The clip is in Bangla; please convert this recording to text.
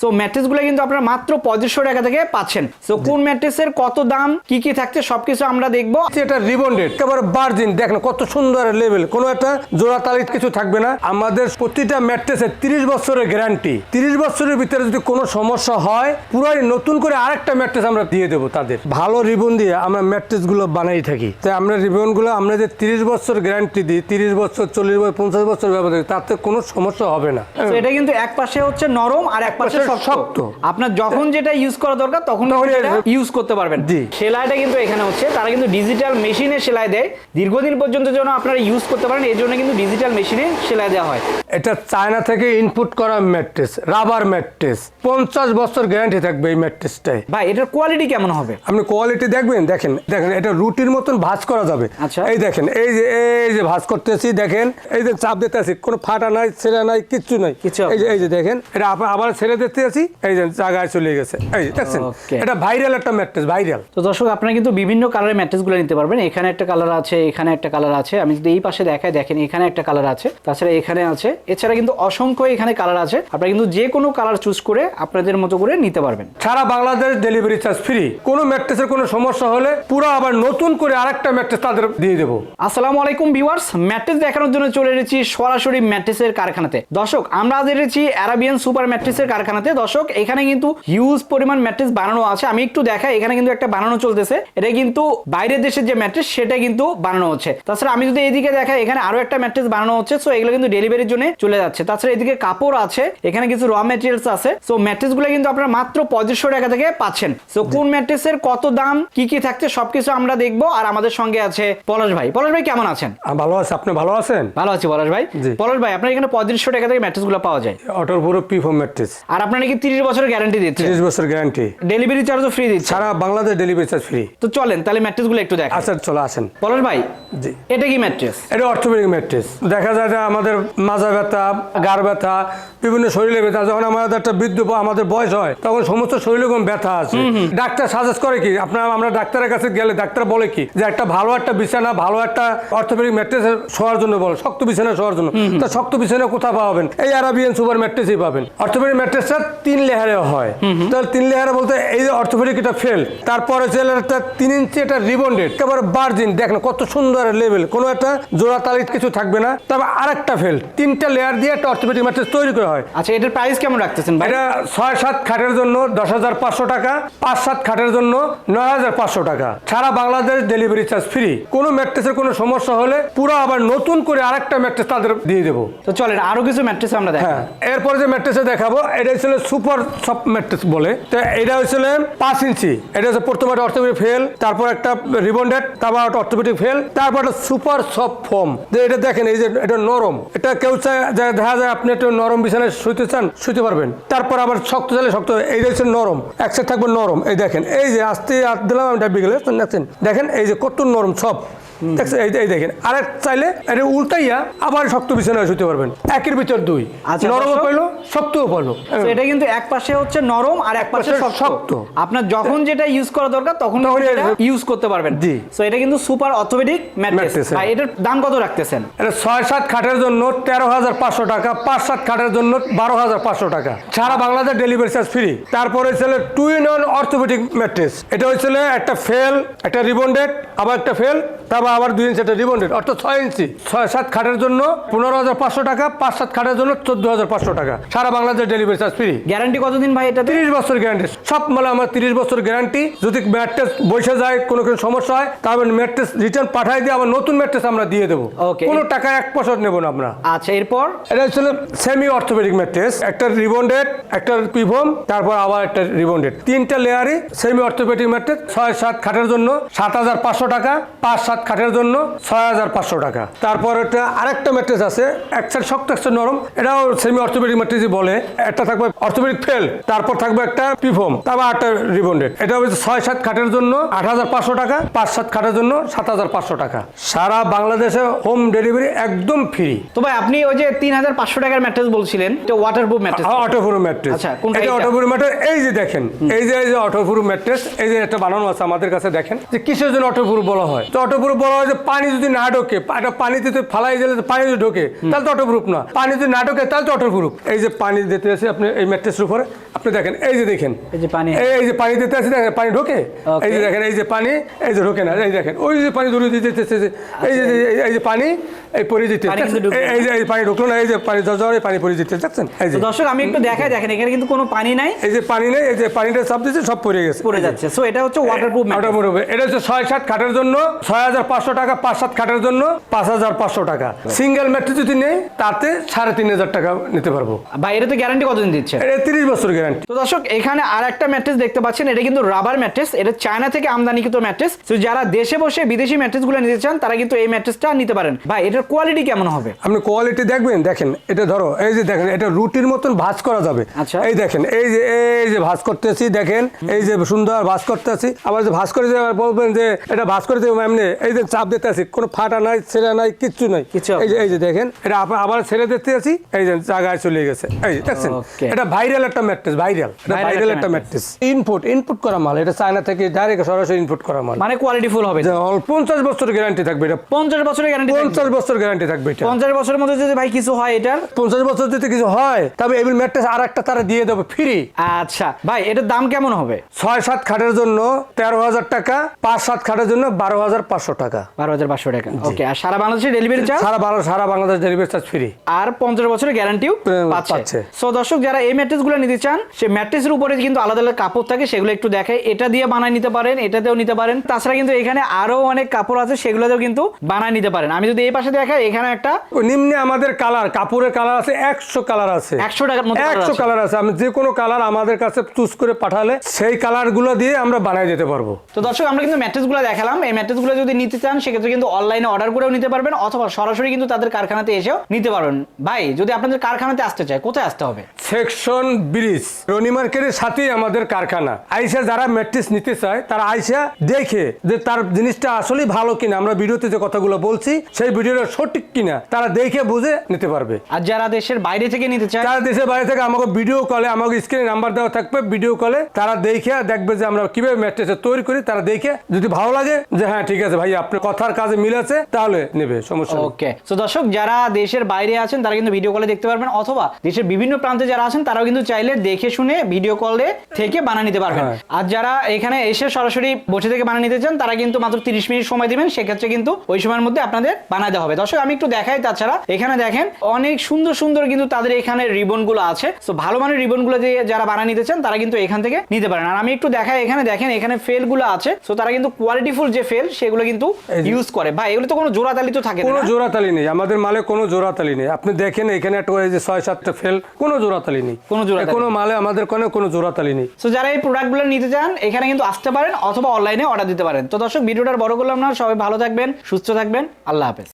সো ম্যাট্রেসগুলো কিন্তু আপনারা মাত্র পঁয়ত্রিশশো টাকা থেকে পাচ্ছেন। সো কোন ম্যাট্রেসের কত দাম কি কি থাকছে সবকিছু আমরা দেখব। এটা রিবন্ডেড একেবারে বার্জিন দেখেন কত সুন্দর লেভেল কোনো একটা জোড়া তালিত কিছু থাকবে না। আমাদের প্রতিটা ম্যাট্রেসের তিরিশ বছরের গ্যারান্টি তিরিশ বছরের ভিতরে যদি কোনো সমস্যা হয় পুরাই নতুন করে আরেকটা ম্যাট্রেস আমরা দিয়ে দেবো তাদের। ভালো রিবন দিয়ে আমরা ম্যাট্রেসগুলো বানাই থাকি। তাই আমরা রিবনগুলো আমরা যে তিরিশ বছর গ্যারান্টি দিই তিরিশ বছর চল্লিশ বছর পঞ্চাশ বছর ব্যবহার করি তাতে কোনো সমস্যা হবে না। এটা কিন্তু এক পাশে হচ্ছে নরম আর এক পাশে শক্ত। আপনার যখন যেটা ইউজ করা দরকার তখন ইউজ করতে পারবেন। সেলাইটা কিন্তু এখানে হচ্ছে তারা কিন্তু ডিজিটাল মেশিনে সেলাই দেয়। দীর্ঘদিন পর্যন্ত যেন আপনারা ইউজ করতে পারেন এই জন্য কিন্তু ডিজিটাল মেশিনে সেলাই দেওয়া হয়। এটা চায়না থেকে ইনপুট করা ম্যাট্রেস রাবার ম্যাট্রেস। পঞ্চাশ বছর গ্যারান্টি থাকবে এই ম্যাট্রেসটায় ভাই এটার কোয়ালিটি কেমন হবে? আপনি কোয়ালিটি দেখবেন দেখেন দেখেন এটা রুটির মতন ভাঁজ করা যাবে। আচ্ছা। এই দেখেন এই যে এই যে ভাঁজ করতেছি দেখেন এই যে চাপ দিতেছি কোনো ফাটা নাই ছেঁড়া নাই কিচ্ছু নাই। এই যে এই যে দেখেন এটা আবার- আবার ছেড়ে দিতে আছি এই যে জায়গায় চলে গেছে। এই দেখছেন এটা ভাইরাল একটা ম্যাট্রেস ভাইরাল তো দর্শক আপনারা কিন্তু বিভিন্ন কালারের ম্যাট্রেসগুলো নিতে পারবেন। এখানে একটা কালার আছে এখানে একটা কালার আছে। আমি যদি এই পাশে দেখাই দেখেন এখানে একটা কালার আছে তাছাড়া এখানে আছে। এছাড়া কিন্তু অসংখ্য এখানে কালার আছে। আপনারা কিন্তু যে কোনো কালার চুজ করে আপনাদের মতো করে নিতে পারবেন। সারা বাংলাদেশ ডেলিভারি চার্জ ফ্রি কোনো ম্যাট্রেসের কোনো সমস্যা হলে পুরো আবার নতুন করে আরেকটা ম্যাট্রেস তাদের দিয়ে দেবো। আসসালামু আলাইকুম ভিউয়ার্স ম্যাট্রেস দেখানোর জন্য চলে এসেছি সরাসরি ম্যাট্রেসের কারখানাতে। দর্শক আমরা আজ এসেছি অ্যারাবিয়ান সুপার ম্যাট্রেসের কারখানাতে। দর্শক এখানে কিন্তু হিউজ পরিমাণ ম্যাট্রেস বানানো আছে। আমি একটু দেখাই এখানে কিন্তু একটা বানানো চলতেছে। এটা কিন্তু বাইরের দেশের যে ম্যাট্রেস সেটা কিন্তু বানানো হচ্ছে। তাছাড়া আমি যদি এদিকে দেখাই এখানে আরও একটা ম্যাট্রেস বানানো হচ্ছে। সো এগুলো কিন্তু ডেলিভারির জন্য চলে যাচ্ছে। তাছাড়া এদিকে কাপড় আছে এখানে কিছু র ম্যাটেরিয়ালস আছে। সো ম্যাট্রেসগুলো কিন্তু আপনারা মাত্র পঁয়ত্রিশশো টাকা থেকে পাচ্ছেন। সো কোন ম্যাট্রেসের কত দাম কি কি থাকছে সবকিছু আমরা দেখব। আর আমাদের সঙ্গে আছে পলাশ ভাই। পলাশ ভাই কেমন আছেন? ভালো আছে। আপনি ভালো আছেন? ভালো আছি পলাশ ভাই। পলাশ ভাই আপনার এখানে পঁয়ত্রিশশো টাকা থেকে ম্যাট্রেসগুলো পাওয়া যায়? অটোর পুরো পিফো ম্যাট্রেস আর আপনার নাকি তিরিশ বছরের গ্যারান্টি দিচ্ছে? তিরিশ বছর গ্যারান্টি ডেলিভারি চার্জও ফ্রি দিচ্ছে। সারা বাংলাদেশ ডেলিভারি চার্জ ফ্রি তো চলেন তাহলে ম্যাট্রেসগুলো একটু দেখা আচ্ছা চলে আসেন। পলাশ ভাই জি। এটা কি ম্যাট্রেস এটা অর্থোপেডিক ম্যাট্রেস দেখা যায় যে আমাদের মাজা ব্যথা গাড় ব্যথা বিভিন্ন শরীরে ব্যথা যখন আমাদের একটা বৃদ্ধ আমাদের বয়স হয় তখন সমস্ত শরীরে কোনো ব্যথা আছে। ডাক্তার সাজেস্ট করে কি? আপনার আমরা ডাক্তারের কাছে গেলে ডাক্তার বলে কি? যে একটা ভালো একটা বিছানা ভালো একটা অর্থোপেডিক ম্যাট্রেস শোয়ার জন্য বলে শক্ত বিছানা শোয়ার জন্য। তা শক্ত বিছানা কোথাও পাবেন? এই আরাবিয়ান সুপার ম্যাট্রেসই পাবেন। অর্থোপেডিক ম্যাট্রেসটা তিন লেয়ারে হয়। তাহলে তিন লেয়ারে বলতে এই যে অর্থোপেডিক এটা ফেল তারপরে একটা তিন ইঞ্চি এটা রিবন্ডেড একেবারে বার্জিন দেখেন কত সুন্দর লেভেল কোনো একটা জোড়া তালিত কিছু থাকবে না তবে আরেকটা ফেল তিনটা লেয়ার দিয়ে একটা অর্থোপেডিক ম্যাট্রেস তৈরি করা হয়। আচ্ছা এটার প্রাইস কেমন রাখতেছেন ভাই? এটা ছয় সাত খাটের জন্য দশ হাজার পাঁচশো টাকা পাঁচ সাত খাটের জন্য নয় হাজার পাঁচশো টাকা। সারা বাংলাদেশ ডেলিভারি চার্জ ফ্রি কোনো ম্যাট্রেসের কোনো সমস্যা হলে পুরো আবার নতুন করে আরেকটা ম্যাট্রেস তাদের দিয়ে দেবো। তো চলেন আরও কিছু ম্যাট্রেস আমরা দেখাই। হ্যাঁ এরপরে যে ম্যাট্রেসে দেখাবো এটা হচ্ছিল সুপার সফট ম্যাট্রেস বলে। তো এটা হচ্ছিল পাঁচ ইঞ্চি। এটা হচ্ছে প্রথমে একটা অর্থোপেডিক ফেল, তারপর একটা রিবন্ডেড, তারপর একটা অর্থোপেডিক ফেল, তারপর একটা সুপার সফট ফোম যে এটা দেখেন, এই যে এটা নরম। এটা কেউ চায় দেখা যায় আপনি একটু নরম বিছানায় শুইতে চান, শুইতে পারবেন। তারপর আবার শক্ত চাইলে শক্ত এইটা হচ্ছে নরম। এক সাইড থাকবে নরম। এই দেখেন, এই যে আস্তে হাত দিলাম আমি দেখেন, এই যে কত নরম সব। দেখছেন এই দেখেন আরেক চাইলে এটা উল্টাইয়া আবার শক্ত বিছানায় শুতে পারবেন। একের ভিতর দুই। আচ্ছা, পাইলো শক্তও পাইলো এটা কিন্তু এক পাশে হচ্ছে নরম আর এক পাশে শক্ত। আপনার যখন যেটা ইউজ করা দরকার তখন ইউজ করতে পারবেন। জি। সো এটা কিন্তু সুপার অর্থোপেডিক ম্যাট্রেস হ্যাঁ। এটার দাম কত রাখতেছেন? এটা ছয় সাত খাটের জন্য তেরো হাজার পাঁচশো টাকা পাঁচ সাত খাটের জন্য বারো হাজার পাঁচশো টাকা। সারা বাংলাদেশ ডেলিভারি চার্জ ফ্রি তারপরে হচ্ছিল টু ইন অর্থোপেডিক ম্যাট্রেস এটা হচ্ছিল একটা ফেল একটা রিবন্ডেড আবার একটা ফেল তারপর আবার দুই ইঞ্চি একটা রিবন্ডেড অর্থাৎ ছয় ইঞ্চি ছয় সাত খাটের জন্য পনেরো হাজার পাঁচশো টাকা পাঁচ সাত খাটের জন্য চোদ্দ হাজার পাঁচশো টাকা। সারা Bangladesh delivery charge free guarantee কতদিন ভাই এটাতে তিরিশ বছর গ্যারান্টি সব মালে আমার তিরিশ বছর গ্যারান্টি যদি ম্যাট্রেস বসে যায় কোনো কোনো সমস্যা হয় তাহলে ম্যাট্রেস রিটার্ন পাঠাই দিয়ে আবার নতুন ম্যাট্রেস আমরা দিয়ে দেবো। কোনো টাকা এক পয়সা নেব না আমরা। আচ্ছা এরপর? এটা হচ্ছে সেমি অর্থোপেডিক ম্যাট্রেস একটা রিবন্ডেড একটা পিভম তারপর আবার একটা রিবন্ডেড তিনটা লেয়ারই সেমি অর্থোপেডিক ম্যাট্রেস ছয় সাত খাটের জন্য সাত হাজার পাঁচশো টাকা পাঁচ সাত খাটের জন্য ছয় হাজার পাঁচশো টাকা। তারপর একটা আরেকটা ম্যাট্রেস আছে এক সাইড শক্ত এক side নরম। এটাও সেমি অর্থোপেডিক ম্যাট্রেসই বলে একটা থাকবে অর্থোপেডিক ফেল তারপর থাকবে একটা পিভম তারপর একটা রিবন্ডেড এটা হচ্ছে ছয় সাত খাটের জন্য আট হাজার পাঁচশো টাকা পাঁচ সাত খাটের জন্য সাত হাজার পাঁচশো টাকা। সারা বাংলাদেশে হোম ডেলিভারি একদম ফ্রি তো ভাই আপনি ওই যে তিন হাজার পাঁচশো টাকার ম্যাট্রেস বলছিলেন এটা ওয়াটারপ্রুফ ম্যাট্রেস অটোপ্রুফ ম্যাট্রেস। আচ্ছা, এটা অটোপ্রুফ ম্যাট্রেস এই যে দেখেন এই যে এই যে অটোপ্রুফ ম্যাট্রেস এই যে একটা বানানো আছে আমাদের কাছে দেখেন। যে কিসের জন্য অটোপ্রুফ বলা হয়? তো অটোপ্রুফ বলা হয় যে পানি যদি না ঢোকে একটা পানিতে তো ফালাই দিলে পানি যদি ঢোকে তাহলে তো অটোপ্রুফ না পানি যদি না ঢোকে তাহলে তো অটোপ্রুফ এই যে পানি দিতে আছে আপনি এই ম্যাট্রেসের উপরে আপনি দেখেন এই যে দেখেন এই যে পানি এই যে পানি দিতে আছে দেখেন পানি ঢোকে এই যে দেখেন এই যে পানি এই যে ঢোকে না এই দেখেন ওই যে পানি দূরে দিতে দিতেছে এই যে এই- যে পানি এই পরে দিতে এই যে এই পানি ঢুকলো না এই যে পানি জ্বর এই পানি পরে দিতে যাচ্ছেন এই যে দর্শক আমি একটু দেখাই দেখেন এখানে কিন্তু কোনো পানি নাই এই যে পানি নেই এই যে পানিটা সব দিচ্ছে সব পড়ে গেছে পড়ে যাচ্ছে সো এটা হচ্ছে ওয়াটারপ্রুফ মনে হবে এটা হচ্ছে ছয় সাত খাটের জন্য ছয় হাজার পাঁচশো টাকা পাঁচ সাত খাটের জন্য পাঁচ হাজার পাঁচশো টাকা। সিঙ্গেল ম্যাট্রেস যদি নেই তাতে সাড়ে তিন হাজার টাকা নিতে পারব। ভাই এটা তো গ্যারান্টি কতদিন দিচ্ছে? এটা তিরিশ বছর গ্যারান্টি তো দর্শক এখানে আর একটা ম্যাট্রেস দেখতে পাচ্ছেন এটা কিন্তু রাবার ম্যাট্রেস এটা চায়না থেকে আমদানিকৃত ম্যাট্রেস তো যারা দেশে বসে বিদেশি ম্যাট্রেসগুলো নিতে চান তারা কিন্তু এই ম্যাট্রেসটা নিতে পারেন। ভাই এটার কোয়ালিটি কেমন হবে? আপনি কোয়ালিটি দেখবেন দেখেন এটা ধরো এই যে দেখেন এটা রুটির মতন ভাঁজ করা যাবে। আচ্ছা। এই দেখেন এই যে এই যে ভাঁজ করতেছি দেখেন এই যে সুন্দর ভাঁজ করতেছি। আবার যে ভাঁজ করে যে বলবেন যে এটা ভাঁজ করে দেবো এমনি এই যে চাপ দিতে আছি। কোনো ফাটা নাই ছেলে নাই কিচ্ছু নাই। এই যে এই যে দেখেন এটা আবার- ছেড়ে দিতে আছি। এই যে জায়গায় চলে গেছে। এই যে দেখছেন? এটা ভাইরাল একটা ম্যাট্রেস ভাইরাল এটা ভাইরাল একটা ম্যাট্রেস। ইনপুট ইনপুট করা মাল। এটা চায়না থেকে ডাইরেক্ট সরাসরি ইনপুট করা মাল। মানে কোয়ালিটি ফুল হবে। পঞ্চাশ বছর গ্যারান্টি থাকবে এটা। পঞ্চাশ বছরের গ্যারান্টি পঞ্চাশ বছর গ্যারান্টি থাকবে এটা। পঞ্চাশ বছরের মধ্যে যদি ভাই কিছু হয় এটার? পঞ্চাশ বছর যদি কিছু হয় তবে এবিল ম্যাট্রেস আর একটা তারা দিয়ে দেবে ফ্রি আচ্ছা। ভাই এটার দাম কেমন হবে? ছয় সাত খাটের জন্য তেরো হাজার টাকা পাঁচ সাত খাটের জন্য বারো হাজার পাঁচশো টাকা। বারো হাজার পাঁচশো টাকা। ওকে আর সারা বাংলাদেশে ডেলিভারি চার্জ সারা বারো সারা বাংলাদেশ ডেলিভারি চার্জ ফ্রি আর পঞ্চাশ বছরের গ্যারান্টিও পাচ্ছে। পাচ্ছে। সো দর্শক যারা এই ম্যাট্রেসগুলো নিতে চান সে ম্যাট্রেসের উপরে কিন্তু আলাদা আলাদা কাপড় থাকে সেগুলো একটু দেখায় এটা দিয়ে বানায় নিতে পারেন এটাতেও নিতে পারেন। তাছাড়া কিন্তু এখানে আরও অনেক কাপড় আছে সেগুলোতেও কিন্তু বানায় নিতে পারেন। আমি যদি এই পাশে দেখাই এখানে একটা নিম্নে আমাদের কালার কাপড়ের কালার আছে একশো কালার আছে। একশো টাকার মতো একশো কালার আছে। আমি যে কোনো কালার আমাদের কাছে চুজ করে পাঠালে সেই কালারগুলো দিয়ে আমরা বানাই দিতে পারব। তো দর্শক আমরা কিন্তু ম্যাট্রেসগুলো দেখালাম। এই ম্যাট্রেসগুলো যদি নিতে চান সেক্ষেত্রে কিন্তু অনলাইনে অর্ডার করেও নিতে পারবেন অথবা সরাসরি কিন্তু তাদের কারখানাতে এসেও নিতে পারবেন। ভাই যদি আপনাদের কারখানাতে আসতে চায় কোথায় আসতে হবে? সেকশন ব্রিজ রনি মার্কেটের সাথেই আমাদের কারখানা। আইসা যারা ম্যাট্রিক্স নিতে চায় তারা আইসা দেখে যে তার জিনিসটা আসলে ভালো কিনা। আমরা ভিডিওতে যে কথাগুলো বলছি সেই ভিডিওটা সঠিক কিনা তারা দেখে বুঝে নিতে পারবে। আর যারা দেশের বাইরে থেকে নিতে চায় যারা দেশের বাইরে থেকে আমাকে ভিডিও কলে আমাকে স্ক্রিনে নাম্বার দেওয়া থাকবে ভিডিও কলে তারা দেখে দেখবে যে আমরা কীভাবে ম্যাট্রেস তৈরি করি। তারা দেখে যদি ভালো লাগে যে হ্যাঁ ঠিক আছে ভাই আপনার কথার কাজে মিল আছে তাহলে নেবে সমস্যা ওকে তো দর্শক যারা দেশের বাইরে আছেন তারা কিন্তু ভিডিও কলে দেখতে পারবেন অথবা দেশের বিভিন্ন প্রান্তে যারা আছেন তারাও কিন্তু চাইলে দেখে শুনে ভিডিও কলে থেকে বানিয়ে নিতে পারবেন। হ্যাঁ। আর যারা এখানে এসে সরাসরি বসে থেকে বানিয়ে নিতে চান তারা কিন্তু মাত্র তিরিশ মিনিট সময় দিবেন সেক্ষেত্রে কিন্তু ওই সময়ের মধ্যে আপনাদের বানাতে হবে। দর্শক আমি একটু দেখাই তাছাড়া এখানে দেখেন অনেক সুন্দর সুন্দর কিন্তু তাদের এখানে রিবনগুলো আছে। তো ভালো মানের রিবনগুলো দিয়ে যারা বানিয়ে নিতে চান তারা কিন্তু এখান থেকে নিতে পারেন। আর আমি একটু দেখাই এখানে দেখেন এখানে ফেলগুলো আছে। তো তারা কিন্তু কোয়ালিটিফুল যে ফেল সেগুলো কিন্তু ইউজ করে। ভাই এগুলো তো কোনো জোড়াতালি তো থাকে না কোনো? জোড়াতালি নেই। আমাদের মালে কোনো জোড়াতালি নেই। আপনি দেখেন এখানে একটা ওই যে ছয় সাতটা ফেল কোনো জোড়াতালি নেই। কোনো জোড়া কোনো মালে আমাদের কোনো কোনো জোড়াতালি নেই। সো যারা এই প্রোডাক্টগুলো নিতে চান এখানে কিন্তু আসতে পারেন অথবা অনলাইনে অর্ডার দিতে পারেন। তো দর্শক ভিডিওটার বড় করলাম না সবাই ভালো থাকবেন সুস্থ থাকবেন আল্লাহ হাফেজ।